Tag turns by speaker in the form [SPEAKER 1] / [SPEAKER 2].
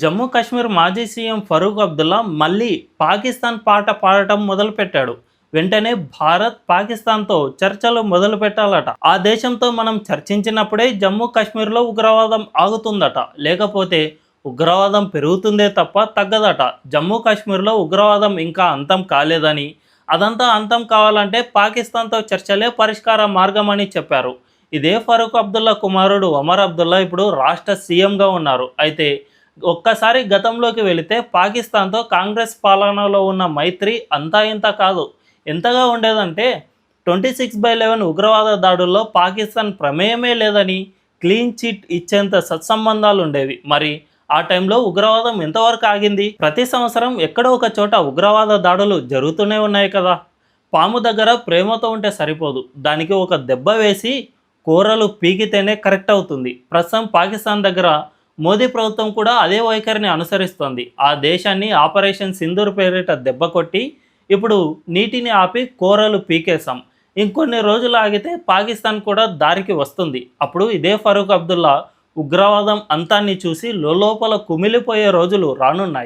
[SPEAKER 1] జమ్మూ కాశ్మీర్ మాజీ సీఎం ఫరూక్ అబ్దుల్లా మళ్ళీ పాకిస్తాన్ పాట పాడటం మొదలుపెట్టాడు. వెంటనే భారత్ పాకిస్తాన్తో చర్చలు మొదలు పెట్టాలట ఆ దేశంతో మనం చర్చించినప్పుడే జమ్మూ కాశ్మీర్లో ఉగ్రవాదం ఆగుతుందట. లేకపోతే ఉగ్రవాదం పెరుగుతుందే తప్ప తగ్గదట. జమ్మూ కాశ్మీర్లో ఉగ్రవాదం ఇంకా అంతం కాలేదని అదంతా అంతం కావాలంటే పాకిస్తాన్తో చర్చలే పరిష్కార మార్గం అని చెప్పారు. ఇదే ఫరూక్ అబ్దుల్లా కుమారుడు ఒమర్ అబ్దుల్లా ఇప్పుడు రాష్ట్ర సీఎంగా ఉన్నారు. అయితే ఒక్కసారి గతంలోకి వెళితే పాకిస్తాన్తో కాంగ్రెస్ పాలనలో ఉన్న మైత్రి అంతా ఇంత కాదు. ఎంతగా ఉండేదంటే ట్వంటీ సిక్స్ బై లెవెన్ ఉగ్రవాద దాడుల్లో పాకిస్తాన్ ప్రమేయమే లేదని క్లీన్ చిట్ ఇచ్చేంత సత్సంబంధాలు ఉండేవి. మరి ఆ టైంలో ఉగ్రవాదం ఎంతవరకు ఆగింది? ప్రతి సంవత్సరం ఎక్కడో ఒక చోట ఉగ్రవాద దాడులు జరుగుతూనే ఉన్నాయి కదా. పాము దగ్గర ప్రేమతో ఉంటే సరిపోదు. దానికి ఒక దెబ్బ వేసి కూరలు పీకితేనే కరెక్ట్ అవుతుంది. ప్రస్తుతం పాకిస్తాన్ దగ్గర మోదీ ప్రభుత్వం కూడా అదే వైఖరిని అనుసరిస్తోంది. ఆ దేశాన్ని ఆపరేషన్ సింధూర్ పేరిట దెబ్బ కొట్టి ఇప్పుడు నీటిని ఆపి కూరలు పీకేశాం. ఇంకొన్ని రోజులు ఆగితే పాకిస్తాన్ కూడా దారికి వస్తుంది. అప్పుడు ఇదే ఫరూక్ అబ్దుల్లా ఉగ్రవాదం అంతాన్ని చూసి లోపల కుమిలిపోయే రోజులు రానున్నాయి.